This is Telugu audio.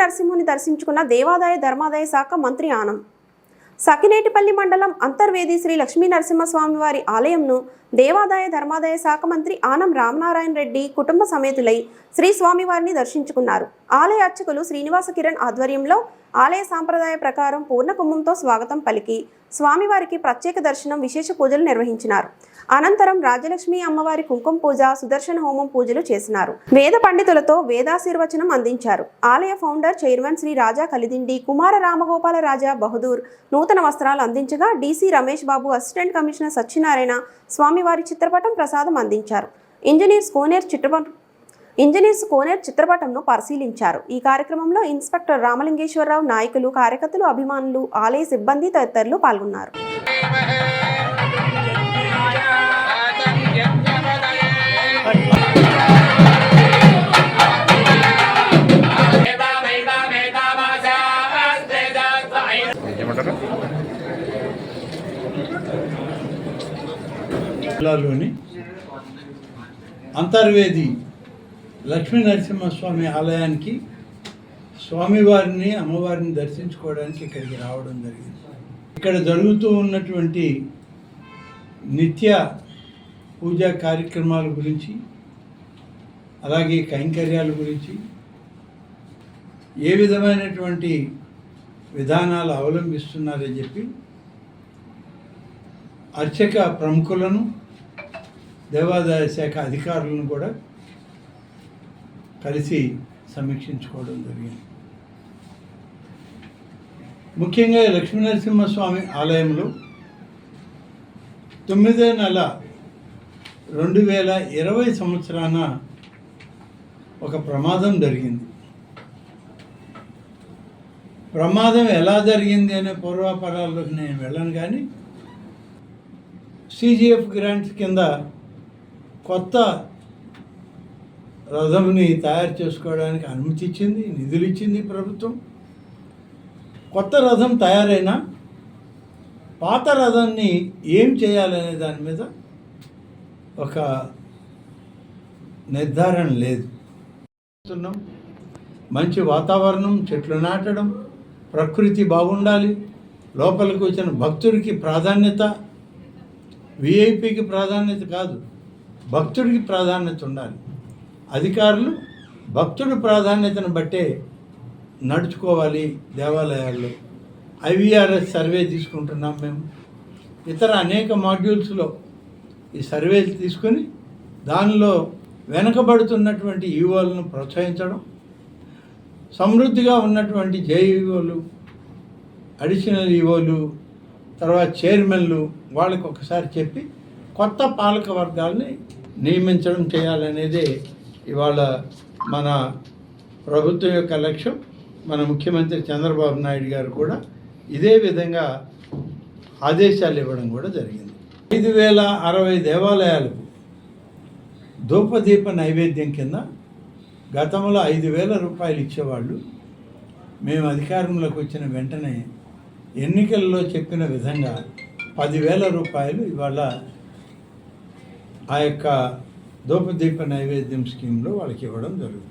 నరసింహుని దర్శించుకున్న దేవాదాయ ధర్మాదాయ శాఖ మంత్రి ఆనం. సకినేటిపల్లి మండలం అంతర్వేది శ్రీ లక్ష్మీ నరసింహస్వామి వారి ఆలయంను దేవాదాయ ధర్మాదాయ శాఖ మంత్రి ఆనం రామనారాయణ రెడ్డి కుటుంబ సమేతులై శ్రీ స్వామివారిని దర్శించుకున్నారు. ఆలయ అర్చకులు శ్రీనివాస కిరణ్ ఆధ్వర్యంలో ఆలయ సాంప్రదాయ ప్రకారం పూర్ణ కుంభంతో స్వాగతం పలికి స్వామివారికి ప్రత్యేక దర్శనం విశేష పూజలు నిర్వహించినారు. అనంతరం రాజలక్ష్మి అమ్మవారి కుంకుమ పూజ సుదర్శన హోమం పూజలు చేసినారు. వేద పండితులతో వేదాశీర్వచనం అందించారు. ఆలయ ఫౌండర్ చైర్మన్ శ్రీ రాజా కలిదిండి కుమార రామగోపాల రాజా బహదూర్ నూతన వస్త్రాలు అందించగా DC Ramesh Babu assistant commissioner Satyanarayana స్వామివారి చిత్రపటం ప్రసాదం అందించారు. ఇంజనీర్స్ కోనేర్ చిత్రపటం ఇంజనీర్స్ కోనేర్ చిత్రపటంను పరిశీలించారు. ఈ కార్యక్రమంలో ఇన్స్పెక్టర్ రామలింగేశ్వరరావు నాయకులు కార్యకర్తలు అభిమానులు ఆలయ సిబ్బంది తదితరులు పాల్గొన్నారు. జిల్లాలోని అంతర్వేది లక్ష్మీ నరసింహస్వామి ఆలయానికి స్వామివారిని అమ్మవారిని దర్శించుకోవడానికి ఇక్కడికి రావడం జరిగింది. ఇక్కడ జరుగుతూ ఉన్నటువంటి నిత్య పూజా కార్యక్రమాల గురించి అలాగే కైంకర్యాల గురించి ఏ విధమైనటువంటి విధానాలు అవలంబిస్తున్నారని చెప్పి అర్చక ప్రముఖులను దేవాదాయ శాఖ అధికారులను కూడా కలిసి సమీక్షించుకోవడం జరిగింది. ముఖ్యంగా లక్ష్మీనరసింహస్వామి ఆలయంలో తొమ్మిదో నెల రెండు వేల ఇరవై సంవత్సరాన ఒక ప్రమాదం జరిగింది. ప్రమాదం ఎలా జరిగింది అనే పూర్వాపరాల్లోకి నేను వెళ్ళను కానీ సీజీఎఫ్ గ్రాంట్స్ కింద కొత్త రథంని తయారు చేసుకోవడానికి అనుమతి ఇచ్చింది నిధులు ఇచ్చింది ప్రభుత్వం. కొత్త రథం తయారైనా పాత రథాన్ని ఏం చేయాలనే దాని మీద ఒక నిర్ధారణ లేదు. మంచి వాతావరణం చెట్లు నాటడం ప్రకృతి బాగుండాలి. లోపలికి వచ్చిన భక్తుడికి ప్రాధాన్యత విఐపికి ప్రాధాన్యత కాదు భక్తుడికి ప్రాధాన్యత ఉండాలి. అధికారులు భక్తుడి ప్రాధాన్యతను బట్టే నడుచుకోవాలి దేవాలయాల్లో. ఐవీఆర్ఎస్ సర్వే తీసుకుంటున్నాం మేము. ఇతర అనేక మాడ్యూల్స్లో ఈ సర్వేలు తీసుకొని దానిలో వెనకబడుతున్నటువంటి ఈవోలను ప్రోత్సహించడం సమృద్ధిగా ఉన్నటువంటి జేఈఓలు అడిషనల్ ఈవోలు తర్వాత చైర్మన్లు వాళ్ళకి ఒకసారి చెప్పి కొత్త పాలక వర్గాల్ని నియమించడం చేయాలనేదే ఇవాళ మన ప్రభుత్వం యొక్క లక్ష్యం మన ముఖ్యమంత్రి చంద్రబాబు నాయుడు గారు కూడా ఇదే విధంగా ఆదేశాలు ఇవ్వడం కూడా జరిగింది. ఐదు వేల అరవై దేవాలయాలకు ధూపదీప నైవేద్యం కింద గతంలో ఐదు వేల రూపాయలు ఇచ్చేవాళ్ళు. మేము అధికారంలోకి వచ్చిన వెంటనే ఎన్నికల్లో చెప్పిన విధంగా పదివేల రూపాయలు ఇవాళ ఆ యొక్క ధూపదీప నైవేద్యం స్కీమ్లో వాళ్ళకి ఇవ్వడం జరుగుతుంది.